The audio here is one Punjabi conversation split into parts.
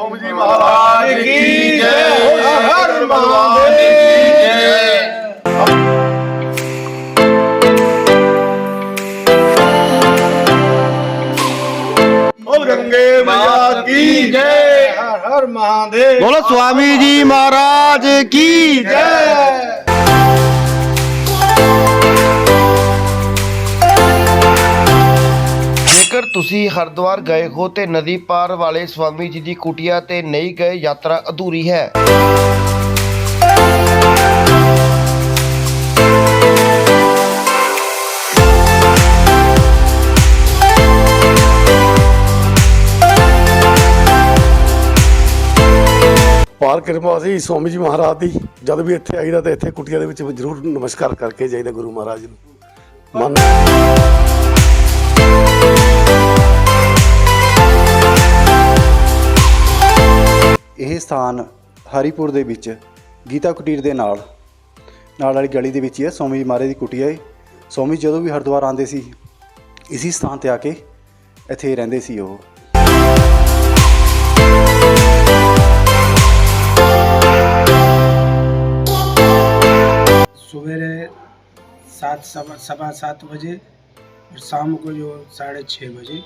सोमजी महाराज की जय हर भगवान की जय गंगे माया की जय हर हर महादेव बोलो स्वामी जी महाराज की जय ਜੇਕਰ ਤੁਸੀਂ ਹਰਿਦੁਆਰ ਗਏ ਹੋ ਤੇ ਨਦੀ ਪਾਰ ਵਾਲੇ ਸਵਾਮੀ ਜੀ ਦੀ ਕੁਟੀਆ ਤੇ ਨਹੀਂ ਗਏ, ਯਾਤਰਾ ਅਧੂਰੀ ਹੈ। ਪਾਰ ਕਿਰਪਾ ਸੀ ਸਵਾਮੀ ਜੀ ਮਹਾਰਾਜ ਦੀ। ਜਦ ਵੀ ਇੱਥੇ ਆਈਦਾ ਤੇ ਇੱਥੇ ਕੁਟੀਆਂ ਦੇ ਵਿੱਚ ਜ਼ਰੂਰ ਨਮਸਕਾਰ ਕਰਕੇ ਜਾਈਦਾ ਗੁਰੂ ਮਹਾਰਾਜ ਨੂੰ। ਮਨ ਇਹ ਸਥਾਨ ਹਰੀਪੁਰ ਦੇ ਵਿੱਚ ਗੀਤਾ ਕੁਟੀਰ ਦੇ ਨਾਲ ਨਾਲ ਵਾਲੀ ਗਲੀ ਦੇ ਵਿੱਚ ਹੀ ਹੈ ਸੋਮੀ ਜੀ ਮਹਾਰਾਜ ਦੀ ਕੁਟੀਆ ਹੈ ਸੋਮੀ ਜੀ ਜਦੋਂ ਵੀ ਹਰਿਦੁਆਰ ਆਉਂਦੇ ਸੀ ਇਸੀ ਸਥਾਨ ਤੇ ਆ ਕੇ ਇੱਥੇ ਹੀ ਰਹਿੰਦੇ ਸੀ ਉਹ सवेरे सात सवा सवा सात बजे और शाम को जो साढ़े छः बजे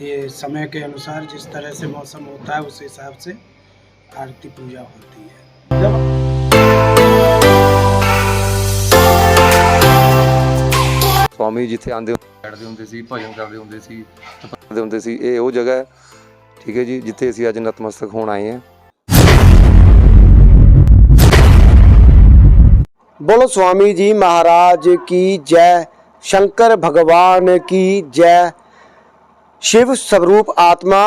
ये समय के अनुसार जिस तरह से मौसम होता है उस हिसाब से आरती पूजा होती है ਸਵਾਮੀ ਜਿੱਥੇ ਆਂਦੇ ਬੈਠਦੇ ਹੁੰਦੇ ਸੀ ਭਜਨ ਕਰਦੇ ਹੁੰਦੇ ਸੀ ਕਰਦੇ ਹੁੰਦੇ ਸੀ ਇਹ ਉਹ ਜਗ੍ਹਾ ਹੈ ਠੀਕ ਹੈ ਜੀ ਜਿੱਥੇ ਅਸੀਂ ਅੱਜ ਨਤਮਸਤਕ ਹੋਣ ਆਏ ਹਾਂ बोलो स्वामी जी महाराज की जय शंकर भगवान की जय ਸ਼ਿਵ ਸਰੂਪ ਆਤਮਾ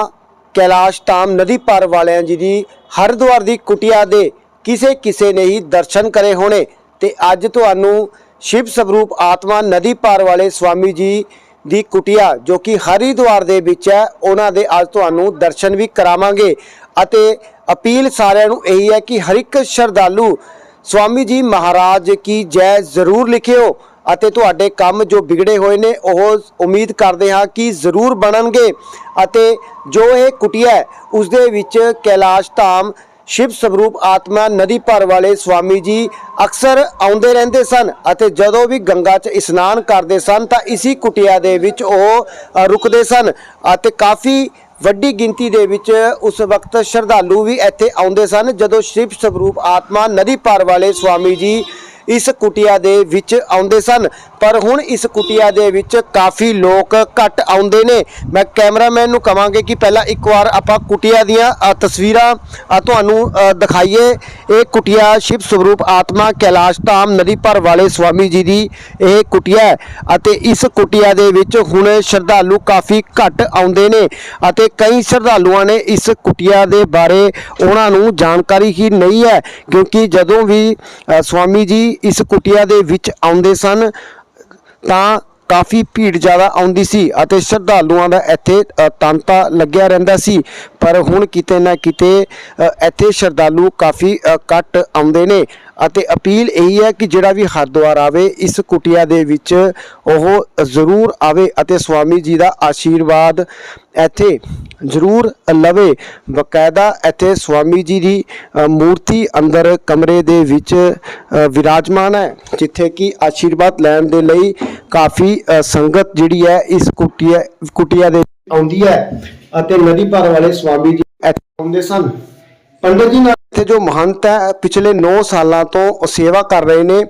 ਕੈਲਾਸ਼ ਧਾਮ ਨਦੀ ਪਾਰ ਵਾਲਿਆਂ ਜੀ ਦੀ ਹਰਿਦੁਆਰ ਦੀ ਕੁਟਿਆ ਦੇ ਕਿਸੇ ਕਿਸੇ ਨੇ ਹੀ ਦਰਸ਼ਨ ਕਰੇ ਹੋਣੇ ਤੇ ਅੱਜ ਤੁਹਾਨੂੰ ਸ਼ਿਵ ਸਰੂਪ ਆਤਮਾ ਨਦੀ ਪਾਰ ਵਾਲੇ ਸਵਾਮੀ ਜੀ ਦੀ ਕੁਟਿਆ ਜੋ ਕਿ ਹਰਿਦੁਆਰ ਦੇ ਵਿੱਚ ਹੈ, ਉਹਨਾਂ ਦੇ ਅੱਜ ਤੁਹਾਨੂੰ ਦਰਸ਼ਨ ਵੀ ਕਰਾਵਾਂਗੇ ਅਤੇ ਅਪੀਲ ਸਾਰਿਆਂ ਨੂੰ ਇਹੀ ਹੈ ਕਿ ਹਰ ਇੱਕ ਸ਼ਰਧਾਲੂ ਸਵਾਮੀ ਜੀ ਮਹਾਰਾਜ ਕੀ ਜੈ ਜ਼ਰੂਰ ਲਿਖਿਓ ਅਤੇ ਤੁਹਾਡੇ ਕੰਮ ਜੋ ਵਿਗੜੇ ਹੋਏ ਨੇ, ਉਹ ਉਮੀਦ ਕਰਦੇ ਹਾਂ ਕਿ ਜ਼ਰੂਰ ਬਣਨਗੇ ਅਤੇ ਜੋ ਇਹ ਕੁਟਿਆ ਹੈ ਉਸ ਦੇ ਵਿੱਚ ਕੈਲਾਸ਼ ਧਾਮ, ਸ਼ਿਵ ਸਰੂਪ ਆਤਮਾ, ਨਦੀ ਭਰ ਵਾਲੇ ਸਵਾਮੀ ਜੀ ਅਕਸਰ ਆਉਂਦੇ ਰਹਿੰਦੇ ਸਨ ਅਤੇ ਜਦੋਂ ਵੀ ਗੰਗਾ 'ਚ ਇਸ਼ਨਾਨ ਕਰਦੇ ਸਨ ਤਾਂ ਇਸੀ ਕੁਟਿਆ ਦੇ ਵਿੱਚ ਉਹ ਰੁਕਦੇ ਸਨ ਅਤੇ ਕਾਫੀ ਵੱਡੀ ਗਿਣਤੀ ਦੇ ਵਿੱਚ ਉਸ ਵਕਤ ਸ਼ਰਧਾਲੂ ਵੀ ਇੱਥੇ ਆਉਂਦੇ ਸਨ ਜਦੋਂ ਸ਼ਿਵ ਸਰੂਪ ਆਤਮਾ, ਨਦੀ ਭਰ ਵਾਲੇ ਸਵਾਮੀ ਜੀ ਇਸ ਕੁਟਿਆ ਦੇ ਵਿੱਚ ਆਉਂਦੇ ਸਨ। ਪਰ ਹੁਣ ਇਸ ਕੁਟਿਆ ਦੇ ਵਿੱਚ ਕਾਫੀ ਲੋਕ ਘੱਟ ਆਉਂਦੇ ਨੇ। ਮੈਂ ਕੈਮਰਾਮੈਨ ਨੂੰ ਕਵਾਂਗੇ ਕਿ ਪਹਿਲਾਂ ਇੱਕ ਵਾਰ ਆਪਾਂ ਕੁਟਿਆ ਦੀਆਂ ਤਸਵੀਰਾਂ ਤੁਹਾਨੂੰ ਦਿਖਾਈਏ। ਇਹ ਕੁਟਿਆ ਸ਼ਿਵ ਸਰੂਪ ਆਤਮਾ ਕੈਲਾਸ਼ ਧਾਮ ਨਦੀ ਪਰ ਵਾਲੇ ਸਵਾਮੀ ਜੀ ਦੀ ਇਹ ਕੁਟਿਆ ਹੈ। ਅਤੇ ਇਸ ਕੁਟਿਆ ਦੇ ਵਿੱਚ ਹੁਣ ਸ਼ਰਧਾਲੂ ਕਾਫੀ ਘੱਟ ਆਉਂਦੇ ਨੇ ਅਤੇ ਕਈ ਸ਼ਰਧਾਲੂਆਂ ਨੇ ਇਸ ਕੁਟਿਆ ਦੇ ਬਾਰੇ ਉਹਨਾਂ ਨੂੰ ਜਾਣਕਾਰੀ ਹੀ ਨਹੀਂ ਹੈ। ਕਿਉਂਕਿ ਜਦੋਂ ਵੀ ਸਵਾਮੀ ਜੀ ਇਸ ਕੁਟਿਆ ਦੇ ਵਿੱਚ ਆਉਂਦੇ ਸਨ ਤਾਂ ਕਾਫੀ ਭੀੜ ਜ਼ਿਆਦਾ ਆਉਂਦੀ ਸੀ ਅਤੇ ਸ਼ਰਧਾਲੂਆਂ ਦਾ ਇੱਥੇ ਅ, ਤਾਂਤਾ ਲੱਗਿਆ ਰਹਿੰਦਾ ਸੀ। ਪਰ ਹੁਣ ਕਿਤੇ ਨਾ ਕਿਤੇ ਇੱਥੇ ਸ਼ਰਧਾਲੂ ਕਾਫੀ ਘੱਟ ਆਉਂਦੇ ਨੇ। ਅਤੇ ਅਪੀਲ ਇਹੀ ਹੈ ਕਿ ਜਿਹੜਾ ਵੀ ਹਰਿਦੁਆਰ ਆਵੇ, ਇਸ ਕੁਟਿਆ ਦੇ ਵਿੱਚ ਉਹ ਜ਼ਰੂਰ ਆਵੇ ਅਤੇ ਸਵਾਮੀ ਜੀ ਦਾ ਆਸ਼ੀਰਵਾਦ ਇੱਥੇ ਜ਼ਰੂਰ ਲਵੇ। ਬਕਾਇਦਾ ਇੱਥੇ ਸਵਾਮੀ ਜੀ ਦੀ ਮੂਰਤੀ ਅੰਦਰ ਕਮਰੇ ਦੇ ਵਿੱਚ ਵਿਰਾਜਮਾਨ ਹੈ, ਜਿੱਥੇ ਕਿ ਆਸ਼ੀਰਵਾਦ ਲੈਣ ਦੇ ਲਈ ਕਾਫੀ ਸੰਗਤ ਜਿਹੜੀ ਹੈ ਇਸ ਕੁਟਿਆ ਕੁਟਿਆ ਦੇ ਆਉਂਦੀ ਹੈ ਅਤੇ ਨਦੀ ਪਾਰ ਵਾਲੇ ਸਵਾਮੀ ਜੀ ਇੱਥੇ ਆਉਂਦੇ ਸਨ। ਪੰਡਤ ਜੀ ਨਾਲ ਇੱਥੇ ਜੋ ਮਹੰਤ ਹੈ, ਪਿਛਲੇ 9 ਸਾਲਾਂ ਤੋਂ ਸੇਵਾ ਕਰ ਰਹੇ ਨੇ।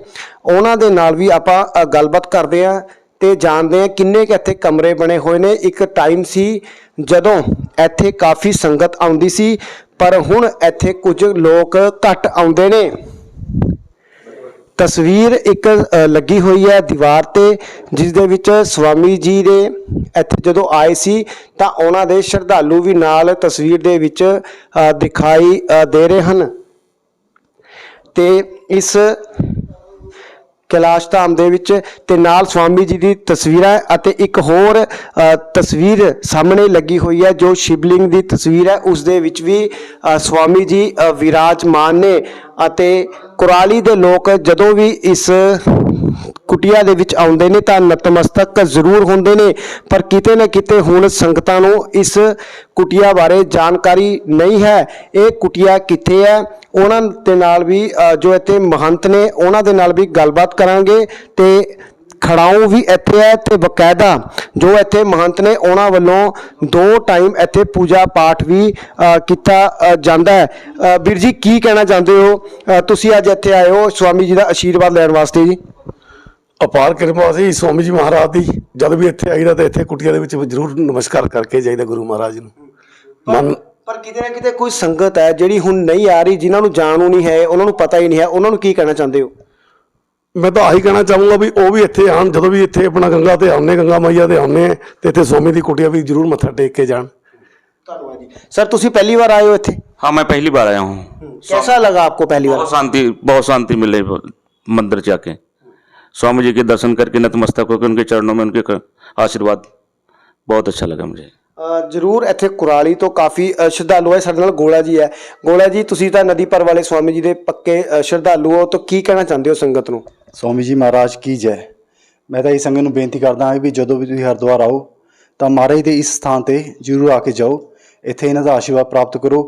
ਉਹਨਾਂ ਦੇ ਨਾਲ ਵੀ ਆਪਾਂ ਗੱਲਬਾਤ ਕਰਦੇ ਹਾਂ ਤੇ ਜਾਣਦੇ ਹਾਂ ਕਿੰਨੇ ਕੁ ਇੱਥੇ ਕਮਰੇ ਬਣੇ ਹੋਏ ਨੇ। ਇੱਕ ਟਾਈਮ ਸੀ ਜਦੋਂ ਇੱਥੇ ਕਾਫੀ ਸੰਗਤ ਆਉਂਦੀ ਸੀ, ਪਰ ਹੁਣ ਇੱਥੇ ਕੁਝ ਲੋਕ ਘੱਟ ਆਉਂਦੇ ਨੇ। ਤਸਵੀਰ ਇੱਕ ਅ, ਲੱਗੀ ਹੋਈ ਹੈ ਦੀਵਾਰ ਤੇ ਜਿਸ ਦੇ ਵਿੱਚ ਸਵਾਮੀ ਜੀ ਦੇ ਇੱਥੇ ਜਦੋਂ ਆਏ ਸੀ ਤਾਂ ਉਹਨਾਂ ਦੇ ਸ਼ਰਧਾਲੂ ਵੀ ਨਾਲ ਤਸਵੀਰ ਦੇ ਵਿੱਚ ਦਿਖਾਈ ਦੇ ਰਹੇ ਹਨ। ਤੇ ਇਸ ਕੈਲਾਸ਼ ਧਾਮ ਦੇ ਵਿੱਚ ਤੇ ਨਾਲ ਸਵਾਮੀ ਜੀ ਦੀ ਤਸਵੀਰਾਂ ਅਤੇ ਇੱਕ ਹੋਰ ਤਸਵੀਰ ਸਾਹਮਣੇ ਲੱਗੀ ਹੋਈ ਹੈ ਜੋ ਸ਼ਿਵਲਿੰਗ ਦੀ ਤਸਵੀਰ ਹੈ। ਉਸ ਦੇ ਵਿੱਚ ਵੀ ਅ, ਸਵਾਮੀ ਜੀ ਵਿਰਾਜਮਾਨ ਨੇ ਅਤੇ ਕੁਰਾਲੀ ਦੇ ਲੋਕ ਜਦੋਂ ਵੀ ਇਸ ਕੁਟੀਆ ਦੇ ਵਿੱਚ ਆਉਂਦੇ ਨੇ ਤਾਂ ਨਤਮਸਤਕ ਜ਼ਰੂਰ ਹੁੰਦੇ ਨੇ। ਪਰ ਕਿਤੇ ਨਾ ਕਿਤੇ ਹੁਣ ਸੰਗਤਾਂ ਨੂੰ ਇਸ ਕੁਟੀਆ ਬਾਰੇ ਜਾਣਕਾਰੀ ਨਹੀਂ ਹੈ। ਇਹ ਕੁਟੀਆ ਕਿੱਥੇ ਹੈ? ਉਹਨਾਂ ਦੇ ਨਾਲ ਵੀ ਜੋ ਇੱਥੇ ਮਹੰਤ ਨੇ, ਉਹਨਾਂ ਦੇ ਨਾਲ ਵੀ ਗੱਲਬਾਤ ਕਰਾਂਗੇ ਤੇ ਖੜਾਉ ਵੀ ਇੱਥੇ ਹੈ ਤੇ ਬਕਾਇਦਾ ਜੋ ਇੱਥੇ ਮਹੰਤ ਨੇ, ਉਹਨਾਂ ਵੱਲੋਂ ਦੋ ਟਾਈਮ ਇੱਥੇ ਪੂਜਾ ਪਾਠ ਵੀ ਕੀਤਾ ਜਾਂਦਾ ਹੈ। ਵੀਰ ਜੀ, ਕੀ ਕਹਿਣਾ ਚਾਹੁੰਦੇ ਹੋ? ਤੁਸੀਂ ਅੱਜ ਇੱਥੇ ਆਏ ਹੋ, ਸਵਾਮੀ ਜੀ ਦਾ ਆਸ਼ੀਰਵਾਦ ਲੈਣ ਵਾਸਤੇ ਜੀ। ਅਪਾਰ ਕਿਰਪਾ ਸੀ ਸਵਾਮੀ ਜੀ ਮਹਾਰਾਜ ਦੀ ਜਦ ਵੀ ਇੱਥੇ ਆਈਦਾ ਤੇ ਇੱਥੇ ਕੁਟੀਆਂ ਦੇ ਵਿੱਚ ਜ਼ਰੂਰ ਨਮਸਕਾਰ ਕਰਕੇ ਜਾਈਦਾ ਗੁਰੂ ਮਹਾਰਾਜ ਨੂੰ ਮਨ ਪਰ ਕਿਤੇ ਨਾ ਕਿਤੇ ਕੋਈ ਸੰਗਤ ਹੈ ਜਿਹੜੀ ਹੁਣ ਨਹੀਂ ਆ ਰਹੀ ਜਿਨ੍ਹਾਂ ਨੂੰ ਜਾਣੂ ਨਹੀਂ ਹੈ ਉਹਨਾਂ ਨੂੰ ਪਤਾ ਹੀ ਨਹੀਂ ਹੈ ਉਹਨਾਂ ਨੂੰ ਕੀ ਕਹਿਣਾ ਚਾਹੁੰਦੇ ਹੋ ਮੈਂ ਤਾਂ ਆਹੀ ਕਹਿਣਾ ਚਾਹੂੰਗਾ ਵੀ ਉਹ ਵੀ ਇੱਥੇ ਆਉਣ ਜਦੋਂ ਵੀ ਇੱਥੇ ਆਪਣਾ ਗੰਗਾ ਤੇ ਆਉਂਦੇ ਗੰਗਾ ਮਈਆ ਤੇ ਆਉਂਦੇ ਆ ਤੇ ਇੱਥੇ ਸਵਾਮੀ ਦੀ ਕੁਟੀਆ ਵੀ ਜ਼ਰੂਰ ਮੱਥਾ ਟੇਕ ਕੇ ਜਾਣ ਧੰਨਵਾਦ ਜੀ ਸਰ ਤੁਸੀਂ ਪਹਿਲੀ ਵਾਰ ਆਏ ਹੋ ਇੱਥੇ हाँ मैं पहली बार आया हूँ कैसा लगा आपको पहली बार बहुत शांति बहुत शांति मिले मंदिर जाके स्वामी जी के दर्शन करके नतमस्तक होकर उनके चरणों में उनके क- आशीर्वाद बहुत अच्छा लगा मुझे ਅ, ਜ਼ਰੂਰ ਇੱਥੇ ਕੁਰਾਲੀ ਤੋਂ ਕਾਫੀ ਅ, ਸ਼ਰਧਾਲੂ ਹੈ ਸਾਡੇ ਨਾਲ ਗੋਲਾ ਜੀ ਹੈ ਗੋਲਾ ਜੀ ਤੁਸੀਂ ਤਾਂ ਨਦੀ ਪਰ ਵਾਲੇ ਸਵਾਮੀ ਜੀ ਦੇ ਪੱਕੇ ਅ, ਸ਼ਰਧਾਲੂ ਹੋ ਤਾਂ ਕੀ ਕਹਿਣਾ ਚਾਹੁੰਦੇ ਹੋ ਸੰਗਤ ਨੂੰ ਸਵਾਮੀ ਜੀ ਮਹਾਰਾਜ ਕੀ ਜੈ ਮੈਂ ਤਾਂ ਇਹ ਸੰਗਤ ਨੂੰ ਬੇਨਤੀ ਕਰਦਾ ਹਾਂ ਵੀ ਜਦੋਂ ਵੀ ਤੁਸੀਂ ਹਰਿਦੁਆਰ ਆਓ ਤਾਂ ਮਹਾਰਾਜ ਦੇ ਇਸ ਸਥਾਨ ਤੇ ਜ਼ਰੂਰ ਆ ਕੇ ਜਾਓ ਇੱਥੇ ਇਹਨਾਂ ਦਾ ਆਸ਼ੀਰਵਾਦ ਪ੍ਰਾਪਤ ਕਰੋ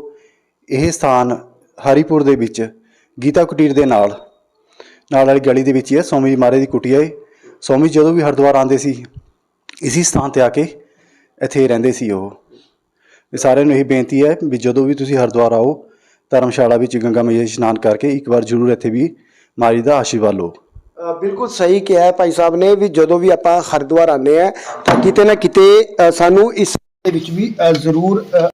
ਇਹ ਸਥਾਨ ਹਰੀਪੁਰ ਦੇ ਵਿੱਚ ਗੀਤਾ ਕੁਟੀਰ ਦੇ ਨਾਲ ਨਾਲ ਵਾਲੀ ਗਲੀ ਦੇ ਵਿੱਚ ਹੀ ਹੈ ਸਵਾਮੀ ਜੀ ਮਹਾਰਾਜ ਦੀ ਕੁਟੀਆ ਹੈ ਸਵਾਮੀ ਜਦੋਂ ਵੀ ਹਰਿਦੁਆਰ ਆਉਂਦੇ ਸੀ ਇਸੀ ਸਥਾਨ ਤੇ ਆ ਕੇ ਇੱਥੇ ਰਹਿੰਦੇ ਸੀ ਉਹ। ਸਾਰਿਆਂ ਨੂੰ ਇਹ ਬੇਨਤੀ ਹੈ ਵੀ ਜਦੋਂ ਵੀ ਤੁਸੀਂ ਹਰਿਦੁਆਰ ਆਓ ਧਰਮਸ਼ਾਲਾ ਵਿੱਚ ਗੰਗਾ ਮੈया ਇਸ਼ਨਾਨ ਕਰਕੇ ਇੱਕ ਵਾਰ ਜ਼ਰੂਰ ਇੱਥੇ ਵੀ ਮਹਾਰਾਜ ਦਾ ਆਸ਼ੀਰਵਾਦ ਲਓ। ਬਿਲਕੁਲ ਸਹੀ ਕਿਹਾ ਹੈ ਭਾਈ ਸਾਹਿਬ ਨੇ ਵੀ ਜਦੋਂ ਵੀ ਆਪਾਂ ਹਰਿਦੁਆਰ ਆਉਂਦੇ ਆ ਤਾਂ ਕਿਤੇ ਨਾ ਕਿਤੇ ਸਾਨੂੰ ਇਸ ਦੇ ਵਿੱਚ ਵੀ ਜ਼ਰੂਰ ਅ,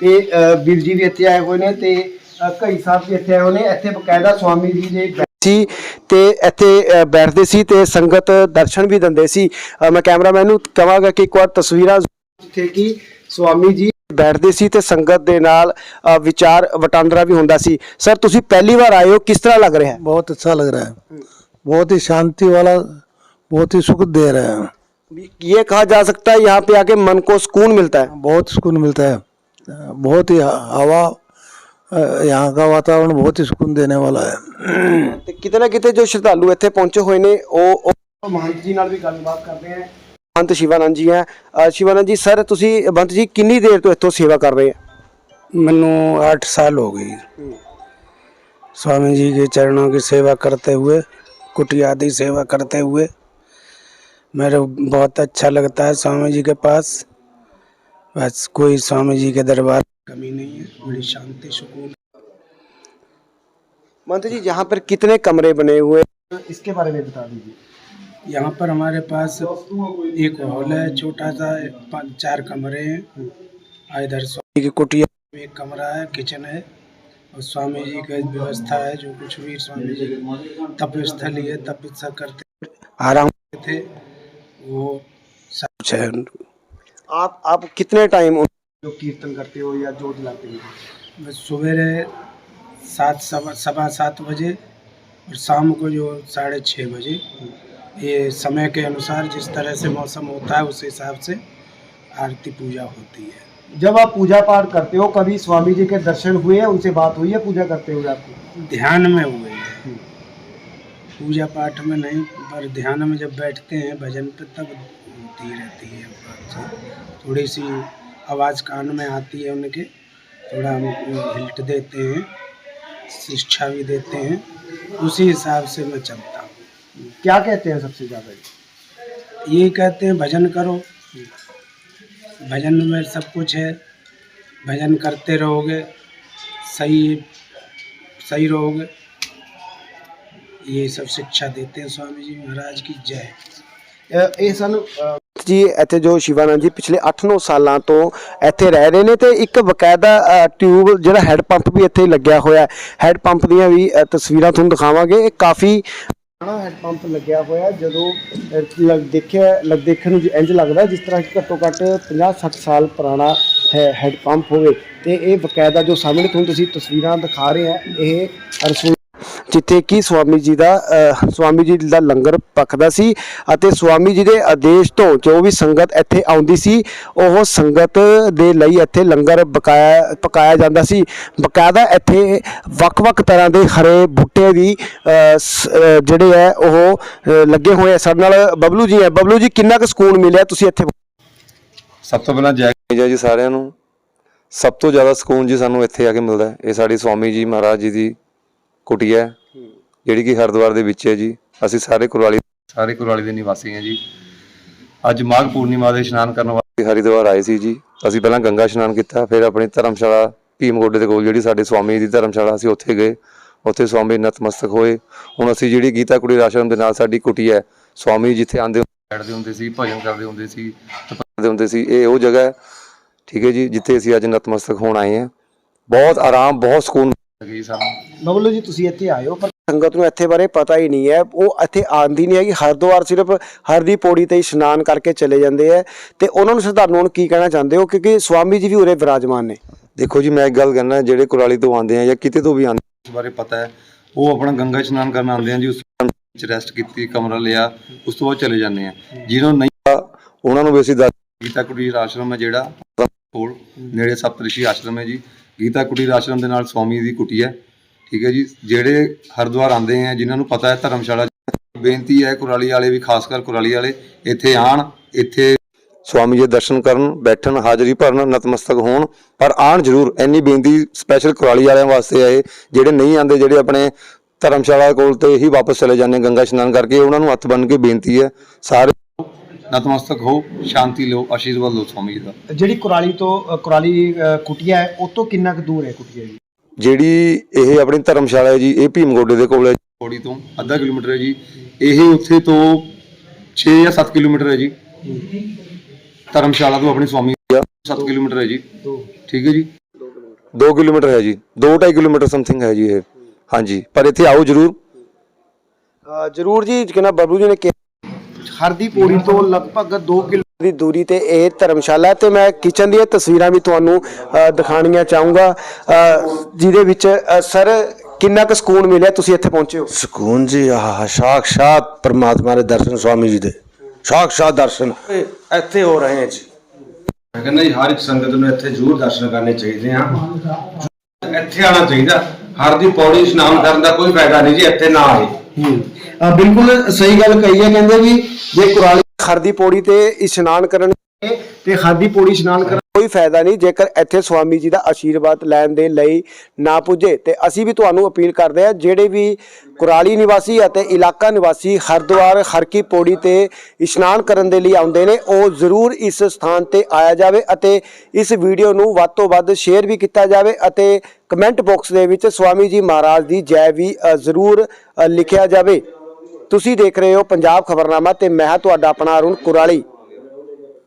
ਤੇ ਵੀਰ ਜੀ ਵੀ ਇੱਥੇ ਆਏ ਹੋਏ ਨੇ ਤੇ ਅ, ਕਈ ਸਾਹਿਬ ਵੀ ਇੱਥੇ ਆਏ ਹੋਏ ਨੇ। ਇੱਥੇ ਬਕਾਇਦਾ ਸਵਾਮੀ ਜੀ ਦੇ ਸੀ ਤੇ ਇੱਥੇ ਅ, ਬੈਠਦੇ ਸੀ ਤੇ ਸੰਗਤ ਦਰਸ਼ਨ ਵੀ ਦਿੰਦੇ ਸੀ ਅ, ਮੈਂ ਕੈਮਰਾਮੈਨ ਨੂੰ ਕਹਾਂਗਾ ਕਿ ਇੱਕ ਵਾਰ ਤਸਵੀਰਾਂ ਜਿੱਥੇ ਕਿ ਸਵਾਮੀ ਜੀ ਬੈਠਦੇ ਸੀ ਤੇ ਸੰਗਤ ਦੇ ਨਾਲ ਅ, ਵਿਚਾਰ ਵਟਾਂਦਰਾ ਵੀ ਹੁੰਦਾ ਸੀ ਸਰ ਤੁਸੀਂ ਪਹਿਲੀ ਵਾਰ ਆਏ ਹੋ ਕਿਸ ਤਰ੍ਹਾਂ ਲੱਗ ਰਿਹਾ ਹੈ बहुत अच्छा लग रहा है बहुत ही शांति वाला बहुत ही सुख दे रहा है ये कहा जा सकता है यहाँ पे आके मन को सुकून मिलता है बहुत सुकून मिलता है बहुत ही हवा अ, यहाँ का वातावरण बहुत ही सुकून देने वाला है ਤੇ ਕਿਤੇ ਨਾ ਕਿਤੇ ਜੋ ਸ਼ਰਧਾਲੂ ਇੱਥੇ ਪਹੁੰਚੇ ਹੋਏ ਨੇ ਉਹ ਉਹ ਮਹੰਤ ਜੀ ਨਾਲ ਵੀ ਗੱਲਬਾਤ ਕਰਦੇ ਆ ਮਹੰਤ ਸ਼ਿਵਾਨੰਦ ਜੀ ਹੈ ਅ, ਸ਼ਿਵਾਨੰਦ ਜੀ ਸਰ ਤੁਸੀਂ ਮਹੰਤ ਜੀ ਕਿੰਨੀ ਦੇਰ ਤੋਂ ਇੱਥੋਂ ਸੇਵਾ ਕਰ ਰਹੇ ਆ मनु आठ साल हो गई स्वामी जी के चरणों की सेवा करते हुए कुटिया आदि सेवा करते हुए मेरे बहुत अच्छा लगता है स्वामी जी के पास बस कोई स्वामी जी के दरबार कमी नहीं है बड़ी शांति सुकून। मंत्री जी यहाँ पर कितने कमरे बने हुए इसके बारे में बता दीजिए। यहाँ पर हमारे पास एक हॉल है छोटा सा चार कमरे हैं। इधर स्वामी की कुटिया में एक कमरा है किचन है। और स्वामी जी का व्यवस्था है जो कुछ भी स्वामी जी तप स्थली है तपस्या करते आराम करते थे वो सब है आप आप कितने टाइम जो कीर्तन करते हो या जोत लाते हो? बस सवेरे सात सवा सवा सात बजे और शाम को जो साढ़े छः बजे। ये समय के अनुसार जिस तरह से मौसम होता है उस हिसाब से आरती पूजा होती है। जब आप पूजा पाठ करते हो कभी स्वामी जी के दर्शन हुए हैं उनसे बात हुई है पूजा करते हुए आपको? ध्यान में हुए। है पूजा पाठ में नहीं पर ध्यान में जब बैठते हैं भजन पे तब होती रहती है थोड़ी सी आवाज़ कान में आती है उनके थोड़ा हम हिल्ट देते हैं शिक्षा भी देते हैं उसी हिसाब से मैं चलता हूँ। क्या कहते हैं सबसे ज़्यादा ये? कहते हैं भजन करो। भजन में सब कुछ है भजन करते रहोगे सही सही रहोगे। ये सब शिक्षा देते हैं स्वामी जी महाराज की जय। ये सन ਜੀ ਇੱਥੇ ਜੋ ਸ਼ਿਵਾਨੰਦ ਜੀ ਪਿਛਲੇ 8-9 ਸਾਲਾਂ ਤੋਂ ਇੱਥੇ ਰਹਿ ਰਹੇ ਨੇ ਤੇ ਇੱਕ ਬਕਾਇਦਾ ਟਿਊਬ ਜਿਹੜਾ ਹੈੱਡ ਪੰਪ ਵੀ ਇੱਥੇ ਲੱਗਿਆ ਹੋਇਆ ਹੈ। ਹੈੱਡ ਪੰਪ ਦੀਆਂ ਵੀ ਤਸਵੀਰਾਂ ਤੁਹਾਨੂੰ ਦਿਖਾਵਾਂਗੇ। ਇਹ ਕਾਫੀ ਪੁਰਾਣਾ ਹੈੱਡ ਪੰਪ ਲੱਗਿਆ ਹੋਇਆ ਜਦੋਂ ਅ, ਦੇਖਿਆ ਲੱਗ ਦੇਖਣ ਨੂੰ ਇੰਜ ਲੱਗਦਾ ਜਿਸ ਤਰ੍ਹਾਂ ਕਿ ਘੱਟੋ ਘੱਟ 50-60 ਸਾਲ ਪੁਰਾਣਾ ਹੈ ਹੈੱਡ ਪੰਪ ਹੋਵੇ। ਤੇ ਇਹ ਬਕਾਇਦਾ ਜੋ ਸਾਹਮਣੇ ਤੁਹਾਨੂੰ ਤੁਸੀਂ ਤਸਵੀਰਾਂ ਦਿਖਾ ਰਹੇ ਆ ਇਹ ਰਸੋਈ ਜਿੱਥੇ ਕਿ ਸਵਾਮੀ ਜੀ ਦਾ ਅ, ਸਵਾਮੀ ਜੀ ਦਾ ਲੰਗਰ ਪੱਕਦਾ ਸੀ ਅਤੇ ਸਵਾਮੀ ਜੀ ਦੇ ਆਦੇਸ਼ ਤੋਂ ਜੋ ਵੀ ਸੰਗਤ ਇੱਥੇ ਆਉਂਦੀ ਸੀ ਉਹ ਸੰਗਤ ਦੇ ਲਈ ਇੱਥੇ ਲੰਗਰ ਬਕਾਇਆ ਪਕਾਇਆ ਜਾਂਦਾ ਸੀ। ਬਕਾਇਦਾ ਇੱਥੇ ਵੱਖ-ਵੱਖ ਤਰ੍ਹਾਂ ਦੇ ਹਰੇ ਬੂਟੇ ਵੀ ਜਿਹੜੇ ਹੈ ਉਹ ਲੱਗੇ ਹੋਏ ਆ। ਸਾਡੇ ਨਾਲ ਬਬਲੂ ਜੀ ਹੈ। ਬਬਲੂ ਜੀ ਕਿੰਨਾ ਕੁ ਸਕੂਨ ਮਿਲਿਆ ਤੁਸੀਂ ਇੱਥੇ? ਸਭ ਤੋਂ ਪਹਿਲਾਂ ਜੈ ਜੈ ਜੀ ਸਾਰਿਆਂ ਨੂੰ। ਸਭ ਤੋਂ ਜ਼ਿਆਦਾ ਸਕੂਨ ਜੀ ਸਾਨੂੰ ਇੱਥੇ ਆ ਕੇ ਮਿਲਦਾ ਹੈ। ਇਹ ਸਾਡੀ ਸਵਾਮੀ ਜੀ ਮਹਾਰਾਜ ਜੀ ਦੀ ਕੁਟੀਆ ਜਿਹੜੀ ਕਿ ਹਰਿਦੁਆਰ ਦੇ ਵਿੱਚ ਹੈ ਜੀ। ਅਸੀਂ ਸਾਰੇ ਕੁਰਾਲੀ ਸਾਰੇ ਕੁਰਾਲੀ ਦੇ ਨਿਵਾਸੀ ਹਾਂ ਜੀ। ਅੱਜ ਮਾਘ ਪੂਰਨਿਮਾ ਦੇ ਇਸ਼ਨਾਨ ਕਰਨ ਵਾਸਤੇ ਹਰਿਦੁਆਰ ਆਏ ਸੀ ਜੀ। ਅਸੀਂ ਪਹਿਲਾਂ ਗੰਗਾ ਇਸ਼ਨਾਨ ਕੀਤਾ ਫਿਰ ਆਪਣੀ ਧਰਮਸ਼ਾਲਾ ਭੀਮਗੋਡੇ ਦੇ ਕੋਲ ਜਿਹੜੀ ਸਾਡੇ ਸਵਾਮੀ ਦੀ ਧਰਮਸ਼ਾਲਾ ਅਸੀਂ ਉੱਥੇ ਗਏ। ਉੱਥੇ ਸਵਾਮੀ ਨਤਮਸਤਕ ਹੋਏ। ਹੁਣ ਅਸੀਂ ਜਿਹੜੀ ਗੀਤਾ ਕੁੜੀ ਆਸ਼ਰਮ ਦੇ ਨਾਲ ਸਾਡੀ ਕੁਟੀਆ ਹੈ ਸਵਾਮੀ ਜਿੱਥੇ ਆਂਦੇ ਬੈਠਦੇ ਹੁੰਦੇ ਸੀ ਭਜਨ ਕਰਦੇ ਹੁੰਦੇ ਸੀ। ਤਪਦੇ ਹੁੰਦੇ ਸੀ। ਇਹ ਉਹ ਜਗ੍ਹਾ ਹੈ। ਠੀਕ ਹੈ ਜੀ ਜਿੱਥੇ ਅਸੀਂ ਅੱਜ ਨਤਮਸਤਕ ਹੋਣ ਆਏ ਹਾਂ। ਬਹੁਤ ਆਰਾਮ ਬਹੁਤ ਸਕੂਨ ਲੱਗੀ ਸਾਨੂੰ ਬਬਲੂ ਜੀ ਤੁਸੀਂ ਇੱਥੇ ਹੋ ਪਰ ਸੰਗਤ ਨੂੰ ਇੱਥੇ ਬਾਰੇ ਪਤਾ ਹੀ ਨਹੀਂ ਹੈ। ਉਹ ਇੱਥੇ ਆਂਦੀ ਨਹੀਂ ਹੈਗੀ। ਹਰਿਦੁਆਰ ਸਿਰਫ ਹਰਦੀ ਪੌੜੀ ਤੇ ਇਸ਼ਨਾਨ ਕਰਕੇ ਚਲੇ ਜਾਂਦੇ ਆ ਤੇ ਉਹਨਾਂ ਨੂੰ ਸ਼ਰਧਾਲੂਆਂ ਨੂੰ ਕੀ ਕਹਿਣਾ ਚਾਹੁੰਦੇ ਹੋ? ਕਿਉਂਕਿ ਸਵਾਮੀ ਜੀ ਵੀ ਉਰੇ ਵਿਰਾਜਮਾਨ ਨੇ। ਦੇਖੋ ਜੀ ਮੈਂ ਇੱਕ ਗੱਲ ਕਹਿਣਾ ਜਿਹੜੇ ਕੁਰਾਲੀ ਤੋਂ ਆਉਂਦੇ ਆ ਜਾਂ ਕਿਤੇ ਤੋਂ ਵੀ ਆਉਂਦੇ ਆ, ਇਸ ਬਾਰੇ ਪਤਾ ਹੈ। ਉਹ ਆਪਣਾ ਗੰਗਾ ਇਸ਼ਨਾਨ ਕਰਨ ਆਉਂਦੇ ਆ ਜੀ ਉਸ ਵਿੱਚ ਰੈਸਟ ਕੀਤੀ ਕਮਰਾ ਲਿਆ ਉਸ ਤੋਂ ਬਾਅਦ ਚਲੇ ਜਾਂਦੇ ਆ। ਜਿਹਨਾਂ ਨੂੰ ਨਹੀਂ ਉਹਨਾਂ ਨੂੰ ਵੀ ਅਸੀਂ ਦੱਸ ਗੀਤਾ ਕੁਟੀਰ ਆਸ਼ਰਮ ਹੈ ਜਿਹੜਾ ਕੋਲ ਨੇੜੇ ਸਪਤਰਿਸ਼ੀ ਆਸ਼ਰਮ ਹੈ ਜੀ। ਗੀਤਾ ਕੁਟੀਰ ਆਸ਼ਰਮ ਦੇ ਨਾਲ ਸਵਾਮੀ ਦੀ ਕੁਟੀ ਹੈ। ਠੀਕ ਹੈ ਜੀ। ਜਿਹੜੇ ਹਰਿਦੁਆਰ ਆਉਂਦੇ ਆ, ਜਿਨ੍ਹਾਂ ਨੂੰ ਪਤਾ ਹੈ ਧਰਮਸ਼ਾਲਾ, ਬੇਨਤੀ ਹੈ ਕੁਰਾਲੀ ਵਾਲੇ ਵੀ, ਖਾਸ ਕਰ ਕੁਰਾਲੀ ਵਾਲੇ, ਇੱਥੇ ਆਣ, ਇੱਥੇ ਸਵਾਮੀ ਜੀ ਦੇ ਦਰਸ਼ਨ ਕਰਨ, ਬੈਠਣ, ਹਾਜ਼ਰੀ ਭਰਨ, ਨਤਮਸਤਕ ਹੋਣ, ਪਰ ਆਣ ਜ਼ਰੂਰ। ਇੰਨੀ ਬੇਨਤੀ ਸਪੈਸ਼ਲ ਕੁਰਾਲੀ ਵਾਲਿਆਂ ਵਾਸਤੇ ਆਏ ਜਿਹੜੇ ਨਹੀਂ ਆਂਦੇ ਜਿਹੜੇ ਆਪਣੇ ਧਰਮਸ਼ਾਲਾ ਕੋਲ ਤੇ ਹੀ ਵਾਪਸ ਚਲੇ ਜਾਂਦੇ ਗੰਗਾ ਇਸ਼ਨਾਨ ਕਰਕੇ, ਉਹਨਾਂ ਨੂੰ ਹੱਥ ਬੰਨ ਕੇ ਬੇਨਤੀ ਹੈ। ਸਾਰੇ ਨਤਮਸਤਕ ਹੋ ਸ਼ਾਂਤੀ ਲਓ ਆਸ਼ੀਰਵਾਦ ਲਓ ਸਵਾਮੀ ਜੀ ਦਾ। ਜਿਹੜੀ ਕੁਰਾਲੀ ਤੋਂ ਕੁਰਾਲੀ ਕੁਟੀਆ ਹੈ ਉਹ ਤੋਂ ਕਿੰਨਾ ਕੁ ਦੂਰ ਹੈ ਕੁਟੀਆ ਜੀ? ਜਿਹੜੀ ਇਹ ਆਪਣੀ ਧਰਮਸ਼ਾਲਾ ਹੈ ਜੀ ਇਹ ਭੀਮਗੋਡੇ ਦੇ ਕੋਲ ਹੈ ਪੌੜੀ ਤੋਂ ਅੱਧਾ ਕਿਲੋਮੀਟਰ ਹੈ ਜੀ। ਇਹ ਉੱਥੇ ਤੋਂ 6 ਜਾਂ 7 ਕਿਲੋਮੀਟਰ ਹੈ ਜੀ। ਧਰਮਸ਼ਾਲਾ ਤੋਂ ਆਪਣੀ ਸਵਾਮੀ ਆ 7 ਕਿਲੋਮੀਟਰ ਹੈ ਜੀ। ਠੀਕ ਹੈ ਜੀ? 2 ਕਿਲੋਮੀਟਰ ਹੈ ਜੀ। 2.5 ਕਿਲੋਮੀਟਰ ਸਮਥਿੰਗ ਹੈ ਜੀ ਇਹ। ਹਾਂਜੀ ਪਰ ਇੱਥੇ ਆਓ ਜਰੂਰ। ਅ, ਜ਼ਰੂਰ ਜੀ ਕਿਨਾ ਬਬਲੂ ਜੀ ਨੇ ਕਿਹਾ ਹਰਦੀ ਪੌੜੀ ਤੋਂ ਲਗਭਗ 2 ਕਿਲੋਮੀਟਰ ਦੀ ਦੂਰੀ ਤੇ ਇਹ ਧਰਮਸ਼ਾਲਾ ਤੇ ਮੈਂ ਕਿਚਨ ਦੀਆਂ ਤਸਵੀਰਾਂ ਵੀ ਤੁਹਾਨੂੰ ਦਿਖਾਣੀਆਂ ਚਾਹੂੰਗਾ। ਜਿਹਦੇ ਵਿੱਚ ਸਰ ਕਿੰਨਾ ਕੁ ਸਕੂਨ ਮਿਲਿਆ ਤੁਸੀਂ ਇੱਥੇ ਪਹੁੰਚੇ ਹੋ? ਸਕੂਨ ਜੀ ਆਹ ਸਾਖਸ਼ਾਤ ਪਰਮਾਤਮਾ ਦੇ ਦਰਸ਼ਨ ਸਵਾਮੀ ਜੀ ਦੇ। ਸਾਖਸ਼ਾਤ ਦਰਸ਼ਨ। ਇੱਥੇ ਹੋ ਰਹੇ ਹੈ ਜੀ। ਮੈਂ ਕਹਿੰਦਾ ਜੀ ਹਰ ਇੱਕ ਸੰਗਤ ਨੂੰ ਇੱਥੇ ਜ਼ਰੂਰ ਦਰਸ਼ਨ ਕਰਨੇ ਚਾਹੀਦੇ ਆ। ਇੱਥੇ ਆਉਣਾ ਚਾਹੀਦਾ। ਹਰ ਦੀ ਪੌੜੀ ਇਸ਼ਨਾਨ ਕਰਨ ਦਾ ਕੋਈ ਫਾਇਦਾ ਨਹੀਂ ਜੀ ਇੱਥੇ ਨਾ ਆਏ। ਅ, ਬਿਲਕੁਲ ਸਹੀ ਗੱਲ ਕਹੀ ਹੈ ਕਹਿੰਦੇ ਵੀ ਜੇ ਕੁਰਾਲੀ ਹਰਦੀ ਪੌੜੀ ਤੇ ਇਸ਼ਨਾਨ ਕਰਨ ਤੇ ਹਰਦੀ ਪੌੜੀ ਇਸ਼ਨਾਨ ਕਰਨ ਕੋਈ ਫਾਇਦਾ ਨਹੀਂ, ਜੇਕਰ ਇੱਥੇ ਸਵਾਮੀ ਜੀ ਦਾ ਆਸ਼ੀਰਵਾਦ ਲੈਣ ਦੇ ਲਈ ਨਾ ਪੁੱਜੇ, ਤੇ ਅਸੀਂ ਵੀ ਤੁਹਾਨੂੰ ਅਪੀਲ ਕਰਦੇ ਹਾਂ, ਜਿਹੜੇ ਵੀ ਕੁਰਾਲੀ ਨਿਵਾਸੀ ਅਤੇ ਇਲਾਕਾ ਨਿਵਾਸੀ ਹਰਿਦੁਆਰ ਹਰਕੀ ਪੌੜੀ ਤੇ ਇਸ਼ਨਾਨ ਕਰਨ ਦੇ ਲਈ ਆਉਂਦੇ ਨੇ, ਉਹ ਜ਼ਰੂਰ ਇਸ ਸਥਾਨ ਤੇ ਆਇਆ ਜਾਵੇ ਅਤੇ ਇਸ ਵੀਡੀਓ ਨੂੰ ਵੱਧ ਤੋਂ ਵੱਧ ਸ਼ੇਅਰ ਵੀ ਕੀਤਾ ਜਾਵੇ ਅਤੇ ਕਮੈਂਟ ਬਾਕਸ ਦੇ ਵਿੱਚ ਸਵਾਮੀ ਜੀ ਮਹਾਰਾਜ ਦੀ ਜੈ ਵੀ ਜ਼ਰੂਰ ਲਿਖਿਆ ਜਾਵੇ। ਤੁਸੀਂ ਦੇਖ ਰਹੇ ਹੋ ਪੰਜਾਬ ਖਬਰਨਾਮਾ ਤੇ ਮੈਂ ਹਾਂ ਤੁਹਾਡਾ ਆਪਣਾ ਅਰੁਣ ਕੁਰਾਲੀ।